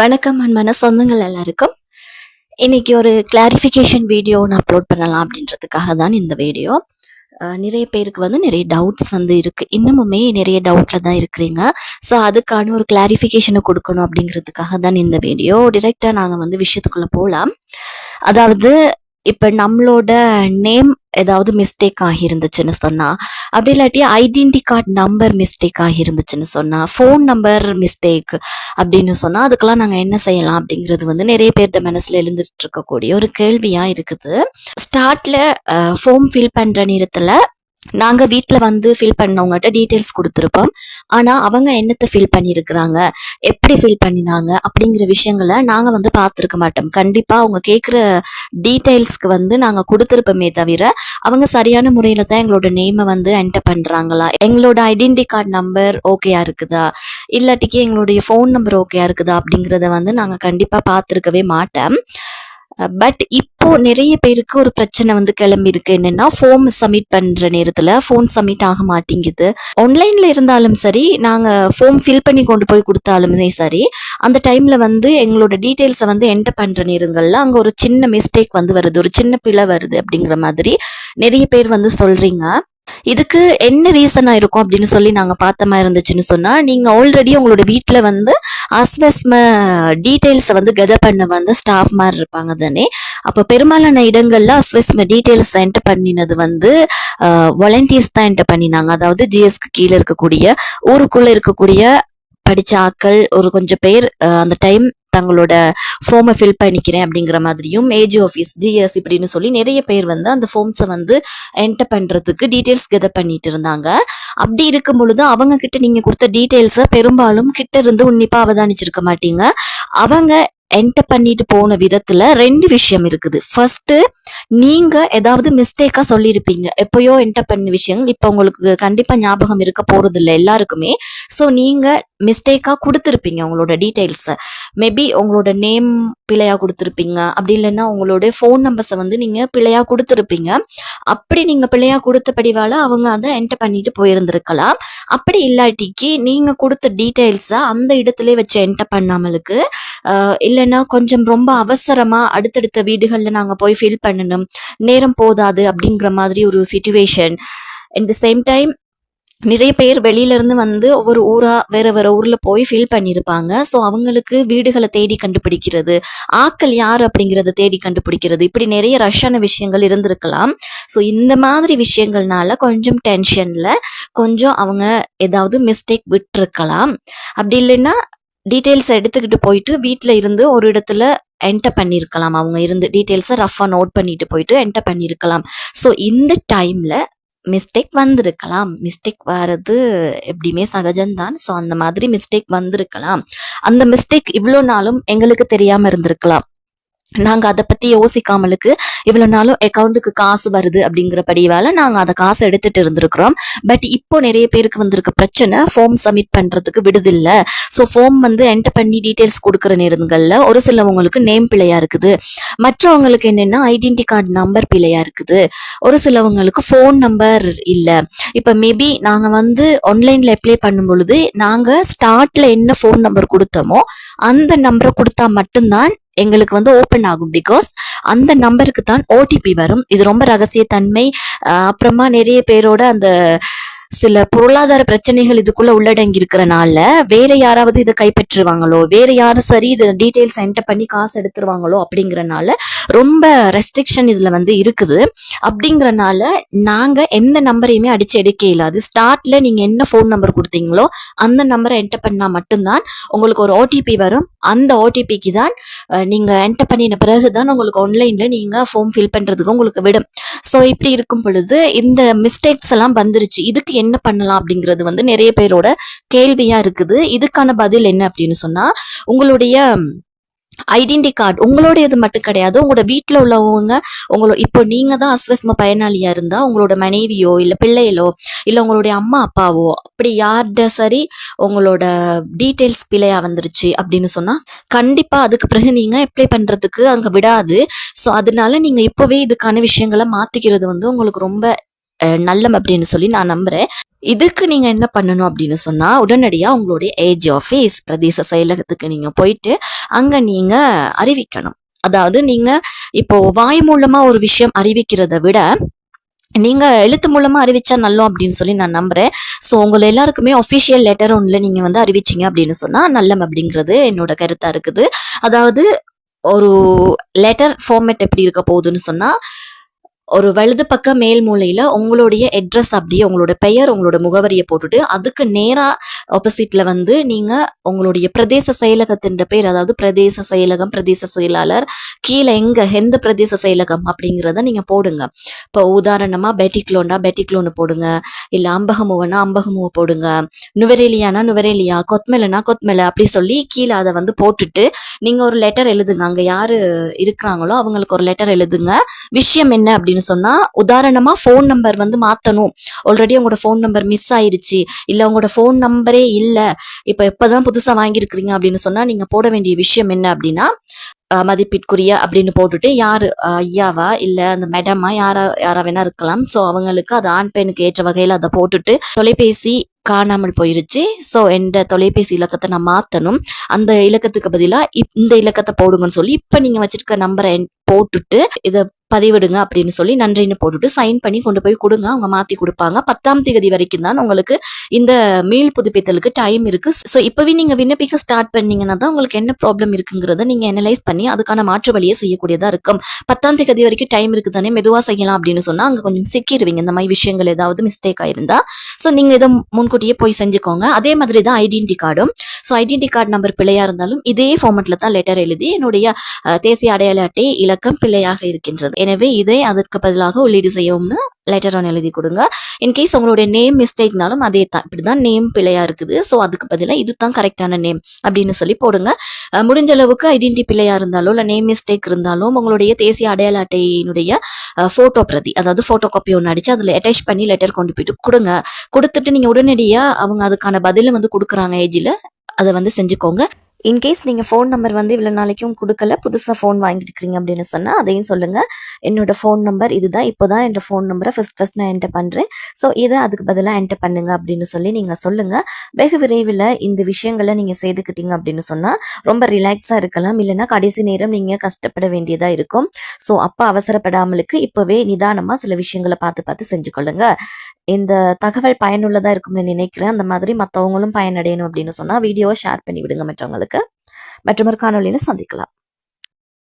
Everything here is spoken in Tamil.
வணக்கம் அன்பான சொந்தங்கள் எல்லாருக்கும். இன்னைக்கு ஒரு கிளாரிஃபிகேஷன் வீடியோ நான் அப்லோட் பண்ணலாம் அப்படின்றதுக்காக தான் இந்த வீடியோ நிறைய பேருக்கு வந்து நிறைய டவுட்ஸ் வந்து இருக்குது இன்னமுமே நிறைய டவுட்டில் தான் இருக்கிறீங்க. ஸோ அதுக்கான ஒரு கிளாரிஃபிகேஷனை கொடுக்கணும் அப்படிங்கிறதுக்காக தான் இந்த வீடியோ டிரெக்டாக நாங்கள் வந்து விஷயத்துக்குள்ளே போகலாம் அதாவது இப்போ நம்மளோட நேம் ஏதாவது மிஸ்டேக் ஆகியிருந்துச்சுன்னு சொன்னால் அப்படி இல்லாட்டி ஐடென்டி கார்டு நம்பர் மிஸ்டேக் ஆகியிருந்துச்சுன்னு சொன்னால் ஃபோன் நம்பர் மிஸ்டேக் அப்படின்னு சொன்னால் அதுக்கெல்லாம் நாங்கள் என்ன செய்யலாம் அப்படிங்கிறது வந்து நிறைய பேர்கிட்ட மனசில் எழுந்துட்டு இருக்கக்கூடிய ஒரு கேள்வியாக இருக்குது. ஸ்டார்டில் ஃபார்ம் ஃபில் பண்ணுற நேரத்தில் நாங்கள் வீட்டில் வந்து ஃபில் பண்ணவங்ககிட்ட டீட்டெயில்ஸ் கொடுத்துருப்போம். ஆனால் அவங்க என்னத்தை ஃபில் பண்ணியிருக்கிறாங்க எப்படி ஃபில் பண்ணினாங்க? அப்படிங்கிற விஷயங்களை நாங்கள் வந்து பார்த்துருக்க மாட்டோம். கண்டிப்பாக அவங்க கேட்குற டீட்டெயில்ஸ்க்கு வந்து நாங்கள் கொடுத்துருப்போமே தவிர அவங்க சரியான முறையில் தான் எங்களோட நேமை வந்து என்டர் பண்ணுறாங்களா எங்களோட ஐடென்டி கார்டு நம்பர் ஓகேயா இருக்குதா? இல்லாட்டிக்கு எங்களுடைய ஃபோன் நம்பர் ஓகேயா இருக்குதா? அப்படிங்கிறத வந்து நாங்கள் கண்டிப்பாக பார்த்துருக்கவே மாட்டோம். பட் இப்போ நிறைய பேருக்கு ஒரு பிரச்சனை வந்து கிளம்பி இருக்கு என்னன்னா ஃபோம் சப்மிட் பண்ற நேரத்துல ஃபோன் சப்மிட் ஆக மாட்டேங்குது. ஆன்லைன்ல இருந்தாலும் சரி நாங்க ஃபோம் ஃபில் பண்ணி கொண்டு போய் கொடுத்தாலுமே சரி அந்த டைம்ல வந்து எங்களோட டீட்டெயில்ஸை வந்து என்டர் பண்ற நேரங்கள்ல அங்க ஒரு சின்ன மிஸ்டேக் வந்து வருது. ஒரு சின்ன பிழை வருது அப்படிங்கிற மாதிரி நிறைய பேர் வந்து சொல்றீங்க. இதுக்கு என்ன ரீசனாக இருக்கும் அப்படின்னு சொல்லி நாங்கள் பார்த்த மாதிரி இருந்துச்சுன்னு சொன்னால் நீங்கள் ஆல்ரெடி உங்களோட வீட்டில் வந்து அஸ்வஸ்ம டீட்டெயில்ஸை வந்து கெதர் பண்ண வந்து ஸ்டாஃப் மாதிரி இருப்பாங்க தானே? அப்போ பெரும்பாலான இடங்களில் அஸ்வஸ்ம டீட்டெயில்ஸ் என்டர் பண்ணினது வந்து வாலண்டியர்ஸ் தான் என்டர் பண்ணினாங்க. அதாவது ஜிஎஸ்க்கு கீழே இருக்கக்கூடிய ஊருக்குள்ளே இருக்கக்கூடிய படித்த ஆட்கள் ஒரு கொஞ்சம் பேர் அந்த டைம் தங்களோட ஃபார்மை ஃபில் பண்ணிக்கிறேன் அப்படிங்கிற மாதிரியும் ஏஜி ஆஃபீஸ் ஜிஎஸ் இப்படின்னு சொல்லி நிறைய பேர் வந்து அந்த ஃபார்ம்ஸை வந்து என்டர் பண்ணுறதுக்கு டீட்டெயில்ஸ் கெதர் பண்ணிட்டு இருந்தாங்க. அப்படி இருக்கும் பொழுது அவங்க கிட்ட நீங்கள் கொடுத்த டீட்டெயில்ஸை பெரும்பாலும் கிட்ட இருந்து உன்னிப்பாக அவதானிச்சிருக்க மாட்டீங்க. அவங்க என்டர் பண்ணிட்டு போன விதத்துல ரெண்டு விஷயம் இருக்குது. ஃபர்ஸ்ட் நீங்க ஏதாவது மிஸ்டேக்கா சொல்லியிருப்பீங்க. எப்பயோ என்டர் பண்ண விஷயங்கள் இப்ப உங்களுக்கு கண்டிப்பா ஞாபகம் இருக்க போறது இல்லை எல்லாருக்குமே. ஸோ நீங்க மிஸ்டேக்கா கொடுத்துருப்பீங்க உங்களோட டீட்டெயில்ஸை மேபி உங்களோட நேம் பிழையாக கொடுத்துருப்பீங்க. அப்படி இல்லைன்னா உங்களோட ஃபோன் நம்பர்ஸை வந்து நீங்க பிழையாக கொடுத்துருப்பீங்க. அப்படி நீங்க கொடுத்த படிவால் அவங்க அதை என்டர் பண்ணிட்டு போயிருந்திருக்கலாம். அப்படி இல்லாட்டிக்கு நீங்க கொடுத்த டீட்டெயில்ஸை அந்த இடத்துல வச்சு என்டர் பண்ணாமலுக்கு இல்லை இல்லைன்னா கொஞ்சம் ரொம்ப அவசரமாக அடுத்தடுத்த வீடுகளில் நாங்கள் போய் ஃபில் பண்ணணும். நேரம் போதாது அப்படிங்கிற மாதிரி ஒரு situation at the same time நிறைய பேர் வெளியிலேருந்து வந்து ஒவ்வொரு ஊராக வேறு வேறு ஊரில் போய் ஃபில் பண்ணியிருப்பாங்க ஸோ அவங்களுக்கு வீடுகளை தேடி கண்டுபிடிக்கிறது ஆக்கள் யார் அப்படிங்கிறத தேடி கண்டுபிடிக்கிறது இப்படி நிறைய ரஷ்ஷான விஷயங்கள் இருந்திருக்கலாம். ஸோ இந்த மாதிரி விஷயங்கள்னால கொஞ்சம் டென்ஷனில் கொஞ்சம் அவங்க ஏதாவது மிஸ்டேக் விட்டுருக்கலாம். அப்படி இல்லைன்னா டீட்டெயில்ஸ் எடுத்துக்கிட்டு போயிட்டு வீட்டில் இருந்து ஒரு இடத்துல என்டர் பண்ணியிருக்கலாம் அவங்க இருந்து டீட்டெயில்ஸை ரஃபாக நோட் பண்ணிட்டு போயிட்டு என்டர் பண்ணியிருக்கலாம் ஸோ இந்த டைமில் மிஸ்டேக் வந்திருக்கலாம். மிஸ்டேக் வர்றது எப்படியுமே சகஜம்தான். ஸோ அந்த மாதிரி மிஸ்டேக் வந்திருக்கலாம். அந்த மிஸ்டேக் இவ்வளோ நாளும் எங்களுக்கு தெரியாமல் இருந்திருக்கலாம். நாங்க அதை பத்தி யோசிக்காமலுக்கு இவ்வளவு நாளும் அக்கௌண்ட்டுக்கு காசு வருது அப்படிங்கிற படிவால் நாங்க அதை காசு எடுத்துட்டு இருந்திருக்கிறோம். பட் இப்போ நிறைய பேருக்கு வந்திருக்க பிரச்சனை ஃபார்ம் சப்மிட் பண்றதுக்கு விடுதில்ல. ஸோ ஃபார்ம் வந்து என்டர் பண்ணி டீட்டெயில்ஸ் கொடுக்குற நேரங்களில் ஒரு சிலவங்களுக்கு நேம் பிழையா இருக்குது. மற்றவங்களுக்கு என்னென்னா ஐடென்டி கார்டு நம்பர் பிழையா இருக்குது. ஒரு சிலவங்களுக்கு ஃபோன் நம்பர் இல்லை. இப்போ மேபி நாங்கள் வந்து ஆன்லைனில் அப்ளை பண்ணும் பொழுது நாங்கள் ஸ்டார்ட்ல என்ன ஃபோன் நம்பர் கொடுத்தோமோ அந்த நம்பரை கொடுத்தா மட்டும்தான் எங்களுக்கு வந்து ஓப்பன் ஆகும் பிகாஸ் அந்த நம்பருக்கு தான் ஓடிபி வரும். இது ரொம்ப ரகசியத்தன்மை. அப்புறமா நிறைய பேரோட அந்த சில பொருளாதார பிரச்சனைகள் இதுக்குள்ள உள்ளடங்கி இருக்கிறனால வேற யாராவது இதை கைப்பற்றுவாங்களோ வேற யாரும் சரி இது டீட்டெயில்ஸ் என்டர் பண்ணி காசு எடுத்துருவாங்களோ அப்படிங்கறனால ரொம்ப ரெஸ்ட்ரிக்ஷன் இதில் வந்து இருக்குது. அப்படிங்கறனால நாங்கள் எந்த நம்பரையுமே அடித்து எடுக்க இயலாது ஸ்டார்ட்ல நீங்கள் என்ன ஃபோன் நம்பர் கொடுத்தீங்களோ அந்த நம்பரை என்டர் பண்ணால் மட்டும்தான் உங்களுக்கு ஒரு ஓடிபி வரும். அந்த ஓடிபிக்கு தான் நீங்கள் என்டர் பண்ணின பிறகு தான் உங்களுக்கு ஆன்லைனில் நீங்கள் ஃபார்ம் ஃபில் பண்ணுறதுக்கு உங்களுக்கு விடும். ஸோ இப்படி இருக்கும் பொழுது இந்த மிஸ்டேக்ஸ் எல்லாம் வந்துருச்சு. இதுக்கு என்ன பண்ணலாம் அப்படிங்கிறது வந்து நிறைய பேரோட கேள்வியாக இருக்குது. இதுக்கான பதில் என்ன அப்படின்னு சொன்னால் உங்களுடைய ஐடென்டி கார்டு உங்களுடையது மட்டும் கிடையாது. உங்களோட வீட்டில் உள்ளவங்க உங்களோட இப்போ நீங்கள் தான் அஸ்வஸ்ம பயனாளியாக இருந்தால் உங்களோட மனைவியோ இல்லை பிள்ளைகளோ இல்லை உங்களுடைய அம்மா அப்பாவோ அப்படி யார்கிட்ட சரி உங்களோட டீட்டெயில்ஸ் பிழையாக வந்துருச்சு அப்படின்னு சொன்னால் கண்டிப்பாக அதுக்கு பிறகு நீங்கள் அப்ளை பண்ணுறதுக்கு அங்கே விடாது. ஸோ அதனால நீங்கள் இப்போவே இதுக்கான விஷயங்களை மாற்றிக்கிறது வந்து உங்களுக்கு ரொம்ப நல்லம் அப்படின்னு சொல்லி நான் நம்புறேன். இதுக்கு நீங்க என்ன பண்ணணும் அப்படின்னு சொன்னா உடனடியா உங்களுடைய ஏஜ் ஆஃபீஸ் பிரதேச செயலகத்துக்கு நீங்க போயிட்டு அங்க நீங்க அறிவிக்கணும். அதாவது நீங்க இப்போ வாய் மூலமா ஒரு விஷயம் அறிவிக்கிறத விட நீங்க எழுத்து மூலமா அறிவிச்சா நல்லோம் அப்படின்னு சொல்லி நான் நம்புறேன். ஸோ உங்களை எல்லாருக்குமே ஒஃபிஷியல் லெட்டர் ஒன்ல நீங்க வந்து அறிவிச்சீங்க அப்படின்னு சொன்னா நல்லம் அப்படிங்கிறது என்னோட கருத்தா இருக்குது. அதாவது ஒரு லெட்டர் ஃபார்மேட் எப்படி இருக்க போகுதுன்னு சொன்னா ஒரு வலது பக்க மேல் மூலையில் உங்களுடைய அட்ரஸ் அப்படியே உங்களோட பெயர் உங்களோட முகவரியை போட்டுட்டு அதுக்கு நேராக ஆப்போசிட்டில் வந்து நீங்கள் உங்களுடைய பிரதேச செயலகத்தின் பேர் அதாவது பிரதேச செயலகம் பிரதேச செயலாளர் கீழே எங்கே எந்த பிரதேச செயலகம் அப்படிங்கிறத நீங்கள் போடுங்க. இப்போ உதாரணமாக பெட்டிக்லோண்டா பெட்டிக்லோன்னு போடுங்க. இல்லை அம்பகமுவனா அம்பகமுவ போடுங்க. நுவரேலியானா நுவரேலியா கொத்மெலனா கொத்மெலை அப்படி சொல்லி கீழே அதை வந்து போட்டுட்டு நீங்கள் ஒரு லெட்டர் எழுதுங்க. அங்கே யார் இருக்கிறாங்களோ அவங்களுக்கு ஒரு லெட்டர் எழுதுங்க. விஷயம் என்ன அப்படின்னு சொன்னா உதாரணமா ஃபோன் நம்பர் வந்து மாத்தணும். ஆல்ரெடி உங்களோட ஃபோன் நம்பர் மிஸ் ஆயிருச்சு. இல்ல உங்களோட ஃபோன் நம்பரே இல்ல. இப்ப இப்பதான் புதுசா வாங்கியிருக்கிறீங்க அப்படின்னு சொன்னா நீங்க போட வேண்டிய விஷயம் என்ன அப்படின்னா மதிப்பிற்குரிய அப்படின்னு போட்டுட்டு யாரு ஐயாவா இல்ல அந்த மேடமா யாரா யாரா வேணா இருக்கலாம். சோ அவங்களுக்கு அது ஆண் பெண்ணுக்கு ஏற்ற வகையில அதை போட்டுட்டு தொலைபேசி காணாமல் போயிருச்சு. ஸோ எந்த தொலைபேசி இலக்கத்தை நான் மாத்தணும் அந்த இலக்கத்துக்கு பதிலா இப்- இந்த இலக்கத்தை போடுங்கன்னு சொல்லி இப்ப நீங்க வச்சிருக்க நம்பரை போட்டுட்டு இதை பதிவிடுங்க அப்படின்னு சொல்லி நன்றின்னு போட்டுட்டு சைன் பண்ணி கொண்டு போய் கொடுங்க. அவங்க மாற்றி கொடுப்பாங்க. பத்தாம் தேதி வரைக்கும் தான் உங்களுக்கு இந்த மீள் புதுப்பித்தலுக்கு டைம் இருக்குது ஸோ இப்போவே நீங்கள் விண்ணப்பிக்க ஸ்டார்ட் பண்ணீங்கன்னா தான் உங்களுக்கு என்ன ப்ராப்ளம் இருக்குங்கிறத நீங்கள் அனலைஸ் பண்ணி அதுக்கான மாற்று வழியை செய்யக்கூடியதாக இருக்கும். பத்தாம் தேதி வரைக்கும் டைம் இருக்குது தானே மெதுவாக செய்யலாம் அப்படின்னு சொன்னால் அங்கே கொஞ்சம் சிக்கிடுவீங்க இந்த மாதிரி விஷயங்கள் ஏதாவது மிஸ்டேக் ஆயிருந்தா ஸோ நீங்கள் இதை முன்கூட்டியே போய் செஞ்சுக்கோங்க. அதே மாதிரி தான் ஐடென்டி கார்டும் ஸோ ஐடென்டி கார்டு நம்பர் பிழையாக இருந்தாலும் இதே ஃபார்மெட்டில் தான் லெட்டர் எழுதி என்னுடைய தேசிய அடையாள அட்டை இலக்கம் பிழையாக இருக்கின்றது. எனவே இதை அதற்கு பதிலாக உள்ளீடு செய்யவும்னு லெட்டர் ஒன்று எழுதி கொடுங்க. இன்கேஸ் உங்களுடைய நேம் மிஸ்டேக்னாலும் அதே தான். இப்படி தான் நேம் பிழையா இருக்குது. ஸோ அதுக்கு பதிலாக இதுதான் கரெக்டான நேம் அப்படின்னு சொல்லி போடுங்க. முடிஞ்ச அளவுக்கு ஐடென்டி பிள்ளையாக இருந்தாலும் இல்லை நேம் மிஸ்டேக் இருந்தாலும் உங்களுடைய தேசிய அடையாள அட்டையினுடைய ஃபோட்டோ பிரதி அதாவது ஃபோட்டோ காப்பி ஒன்று அடிச்சு அதில் அட்டாச் பண்ணி லெட்டர் கொண்டு போயிட்டு கொடுங்க. கொடுத்துட்டு நீங்கள் உடனடியாக அவங்க அதுக்கான பதிலை வந்து கொடுக்குறாங்க ஏஜில் அதை வந்து செஞ்சுக்கோங்க. இன்கேஸ் நீங்கள் ஃபோன் நம்பர் வந்து இவ்வளோ நாளைக்கும் கொடுக்கல புதுசாக ஃபோன் வாங்கியிருக்கிறீங்க அப்படின்னு சொன்னால் அதையும் சொல்லுங்கள் என்னோட ஃபோன் நம்பர் இதுதான் இப்போ தான் என்னோடய ஃபோன் நம்பரை ஃபஸ்ட் ஃபஸ்ட் நான் என்டர் பண்ணுறேன் ஸோ இதை அதுக்கு பதிலாக என்டர் பண்ணுங்க அப்படின்னு சொல்லி நீங்கள் சொல்லுங்கள் வெகு விரைவில் இந்த விஷயங்களை நீங்கள் செய்துக்கிட்டீங்க அப்படின்னு சொன்னால் ரொம்ப ரிலாக்ஸாக இருக்கலாம். இல்லைன்னா கடைசி நேரம் நீங்கள் கஷ்டப்பட வேண்டியதாக இருக்கும். ஸோ அப்போ அவசரப்படாமலுக்கு இப்போவே நிதானமாக சில விஷயங்களை பார்த்து பார்த்து செஞ்சுக்கொள்ளுங்க. இந்த தகவல் பயனுள்ளதாக இருக்கும்னு நினைக்கிறேன். அந்த மாதிரி மற்றவங்களும் பயனடையணும் அப்படின்னு சொன்னால் வீடியோவை ஷேர் பண்ணி விடுங்க மற்றவங்களுக்கு. மற்றொரு காணொலியில் சந்திக்கலாம்.